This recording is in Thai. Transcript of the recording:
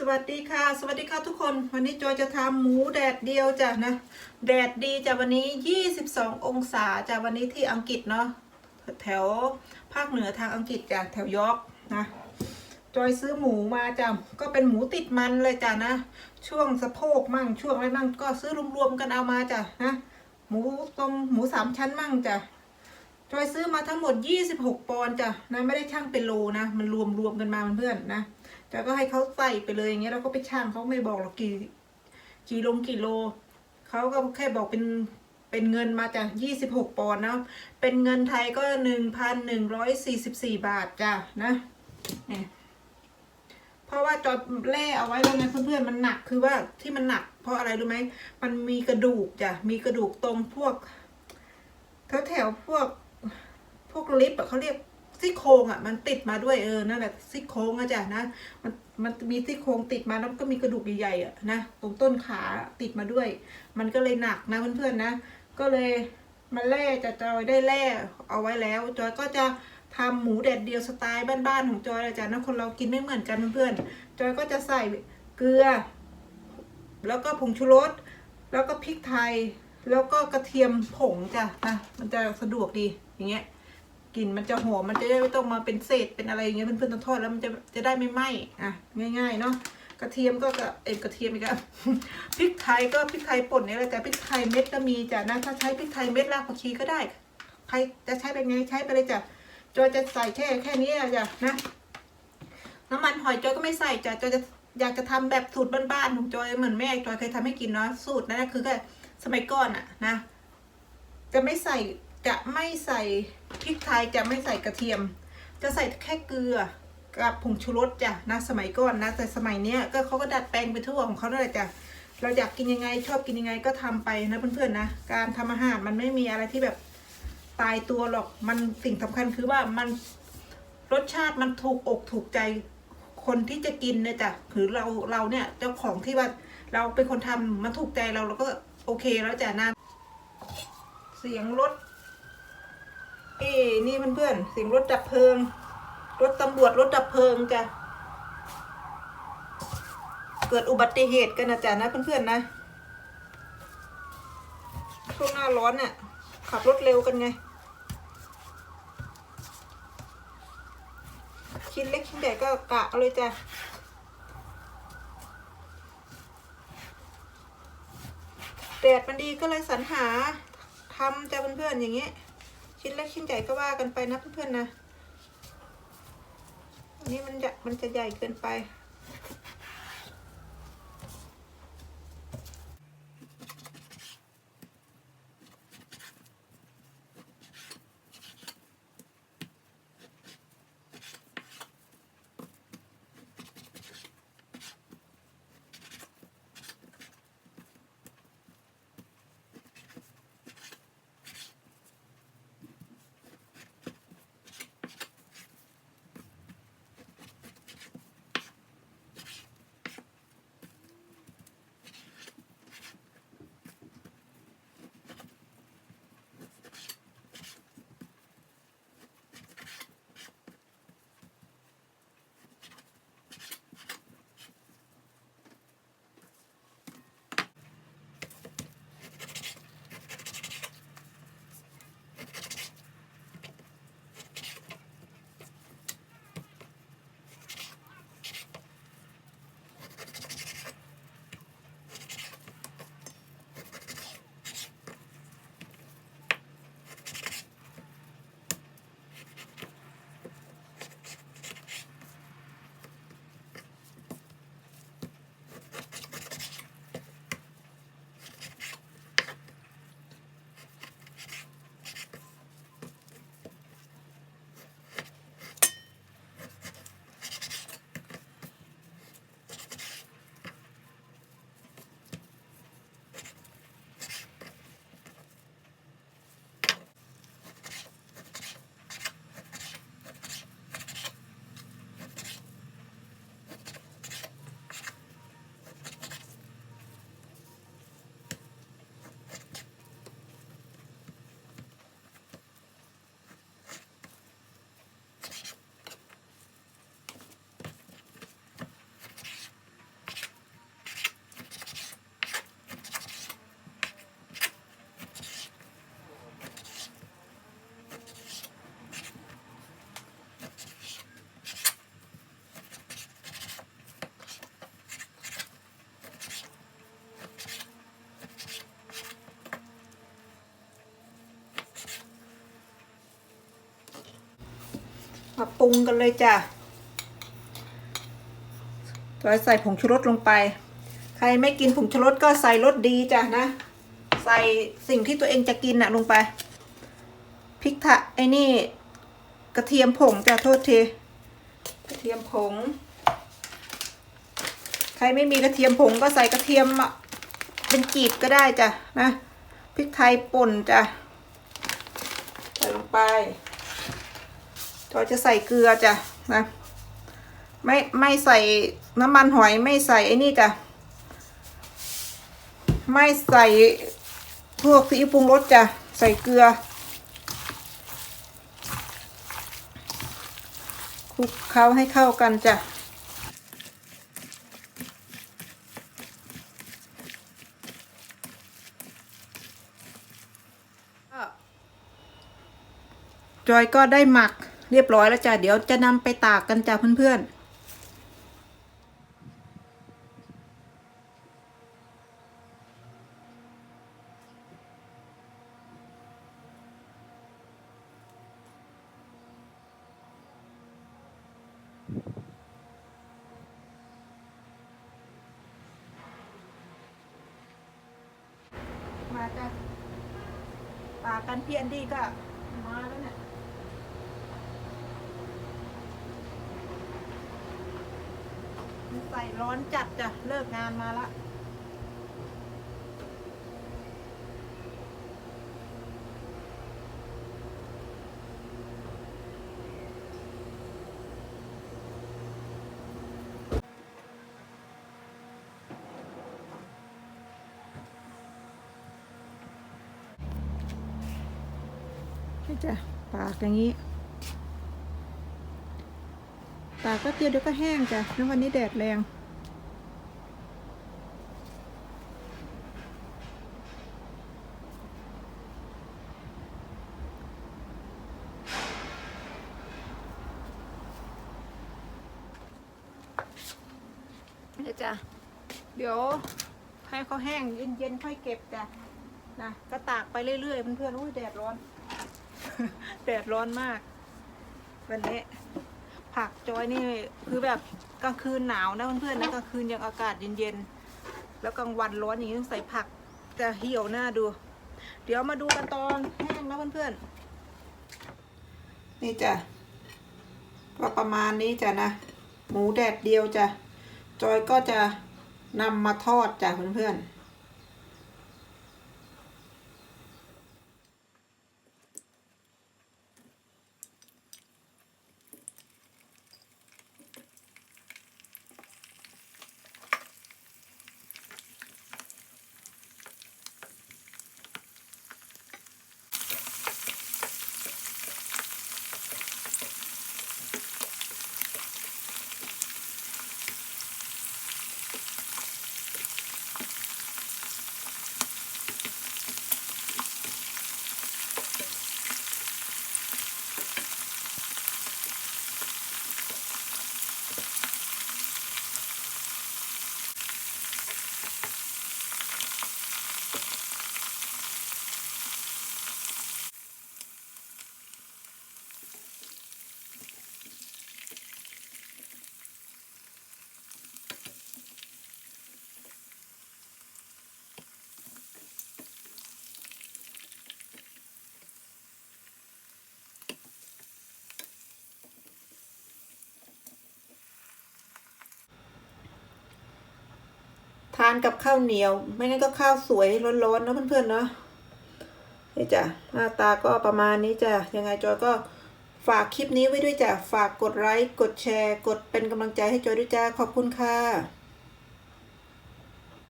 สวัสดีค่ะ สวัสดีค่ะทุกคน วันนี้จอยจะทำหมูแดดเดียวจ้ะนะ แดดดีจ้ะวันนี้ 22 องศาจ้ะวันนี้ที่อังกฤษเนาะแถวภาคเหนือทางอังกฤษจ้ะแถวยอร์กนะจอยซื้อหมูมาจ้ะก็เป็นหมูติดมันเลยจ้ะนะ ช่วงสะโพกมั่งช่วงอะไรมั่งก็ซื้อรวมๆกันเอามาจ้ะนะหมูตรงหมูสามชั้นมั่งจ้ะจอยซื้อมาทั้งหมด 26 ปอนด์จ้ะนะไม่ได้ช่างเป็นโลนะ มันรวมรวมกันมาเพื่อนๆนะ จอยก็ให้เขาใส่ไปเลยอย่างเงี้ยแล้วก็ไปช่างเขาไม่บอกหรอกกี่กี่ลงกี่โลเขาก็แค่บอกเป็นเป็นเงินมาจาก26ปอนด์นะ เป็นเงินไทยก็1,144บสี่บาทจ้ะนะเนี่ยเพราะว่าจอยแล่เอาไว้แล้วไงเพื่อนๆมันหนักคือว่าที่มันหนัก เพราะอะไรรู้ไหมมันมีกระดูกจ้ะมีกระดูกตรงพวกแถวแถวๆพวกพวกลิฟต์อะเขาเรียก ซี่โครงอะมันติดมาด้วยเออนั่นแหละซี่โครงอะจ้ะนะมันมันมีซี่โครงติดมาแล้วก็มีกระดูกใหญ่ๆอะนะตรงต้นขาติดมาด้วย มันก็เลยหนักนะเพื่อนๆนะ ก็เลยมาแล่จะจอยได้แล่เอาไว้แล้ว จอยก็จะทำหมูแดดเดียวสไตล์บ้านๆของจอยอะจ้ะนะคนเรากินไม่เหมือนกันเพื่อนๆจอยก็จะใส่เกลือ แล้วก็ผงชูรสแล้วก็พริกไทย แล้วก็กระเทียมผงจ้ะนะมันจะสะดวกดีอย่างเงี้ย กลิ่นมันจะหอมมันจะได้ไม่ต้องมาเป็นเศษเป็นอะไรอย่างเงี้ยเพื่อนๆต้องทอดแล้วมันจะจะได้ไม่ไหม้อะง่าย ๆ เนาะกระเทียมก็กระเอ็กระเทียมอีกอะพริกไทยก็พริกไทยป่นนี่แหละจ้ะพริกไทยเม็ดก็มีจ้ะนะถ้าใช้พริกไทยเม็ดรากผักชีก็ได้ ใครจะใช้เป็นไงใช้ไปเลยจ้ะจอยจะใส่แค่แค่นี้อะจ้ะนะน้ำมันหอยจอยก็ไม่ใส่จ้ะจอยจะอยากจะทำแบบสูตรบ้านๆของจอยเหมือนแม่จอยเคยทำให้กินเนาะสูตรนั่นนะคือแค่สมัยก่อนอะนะ จะไม่ใส่ จะไม่ใส่พริกไทยจะไม่ใส่กระเทียม จะใส่แค่เกลือกับผงชูรสจ้ะนะสมัยก่อนนะแต่สมัยเนี้ยก็เขาก็ดัดแปลงไปทั่วของเขาเลยจ้ะเราอยากกินยังไงชอบกินยังไงก็ทำไปนะเพื่อนๆนะการทำอาหารมันไม่มีอะไรที่แบบตายตัวหรอกมันสิ่งสำคัญคือว่ามันรสชาติมันถูกอกถูกใจคนที่จะกินเนี่ยจ้ะคือเราเราเนี่ยเจ้าของที่ว่าเราเป็นคนทำมันถูกใจเราเราก็โอเคแล้วจ้ะนะเสียงรถ เอ้นี่เพื่อนๆเสียงรถดับเพลิง รถตำรวจรถดับเพลิงจ้ะเกิดอุบัติเหตุกันนะจ๊ะนะเพื่อนๆนะช่วงหน้าร้อนเนี่ยขับรถเร็วกันไง ชิ้นเล็กชิ้นใหญ่ก็กะเอาเลยจ้ะแดดมันดีก็เลยสรรหาทำจ้ะเพื่อนๆอย่างเงี้ย ชิ้นเล็กชิ้นใหญ่ก็ว่ากันไปนะเพื่อนๆนะอันนี้มันจะมันจะใหญ่เกินไป มาปรุงกันเลยจ้ะจอยใส่ผงชูรสลงไป ใครไม่กินผงชูรสก็ใส่รสดีจ้ะนะ ใส่สิ่งที่ตัวเองจะกินน่ะลงไป พริกทะไอ้นี่ กระเทียมผงจ้ะโทษที กระเทียมผง ใครไม่มีกระเทียมผงก็ใส่กระเทียมเป็นกีบก็ได้จ้ะนะ พริกไทยป่นจ้ะ ใส่ลงไป จอยจะใส่เกลือจ้ะนะไม่ไม่ใส่น้ำมันหอยไม่ใส่ไอ้นี่จ้ะไม่ใส่พวกซีอิ๊วปรุงรสจ้ะใส่เกลือคลุกเคล้าให้เข้ากันจ้ะจอยก็ได้หมัก เรียบร้อยแล้วจ้ะเดี๋ยวจะนำไปตากกันจ้ะเพื่อนๆมาจ้ะตากกันพี่แอนดี้ก็มาแล้วเนี่ย ใส่ร้อนจัดจ้ะ เลิกงานมาละนี่จ้ะปากอย่างนี้ ตากก็เดียวเดี๋ยวก็แห้งจ้ะแล้ววันนี้แดดแรงนี่จ้ะ เดี๋ยวให้เขาแห้งเย็นๆค่อยเก็บจ้ะนะก็ตากไปเรื่อยๆเพื่อนๆอุ้ยแดดร้อน แดดร้อนมาก วันนี้ ผักจอยนี่คือแบบกลางคืนหนาวนะเพื่อนๆนะกลางคืนยังอากาศเย็นๆแล้วกลางวันร้อนอย่างนี้ต้องใส่ผักจะเหี่ยวหน้าดู เดี๋ยวมาดูกันตอนแห้งนะเพื่อนๆนี่จ้ะก็ประมาณนี้จ้ะนะ หมูแดดเดียวจ้ะจอยก็จะนำมาทอดจ้ะเพื่อนๆ ทานกับข้าวเหนียว ไม่งั้นก็ข้าวสวยร้อนๆนะเพื่อนๆเนาะนี่จ้ะหน้าตาก็ประมาณนี้จ้ะยังไงจอยก็ฝากคลิปนี้ไว้ด้วยจ้ะฝากกดไลค์กดแชร์ กดเป็นกำลังใจให้จอยด้วยจ้าขอบคุณค่ะ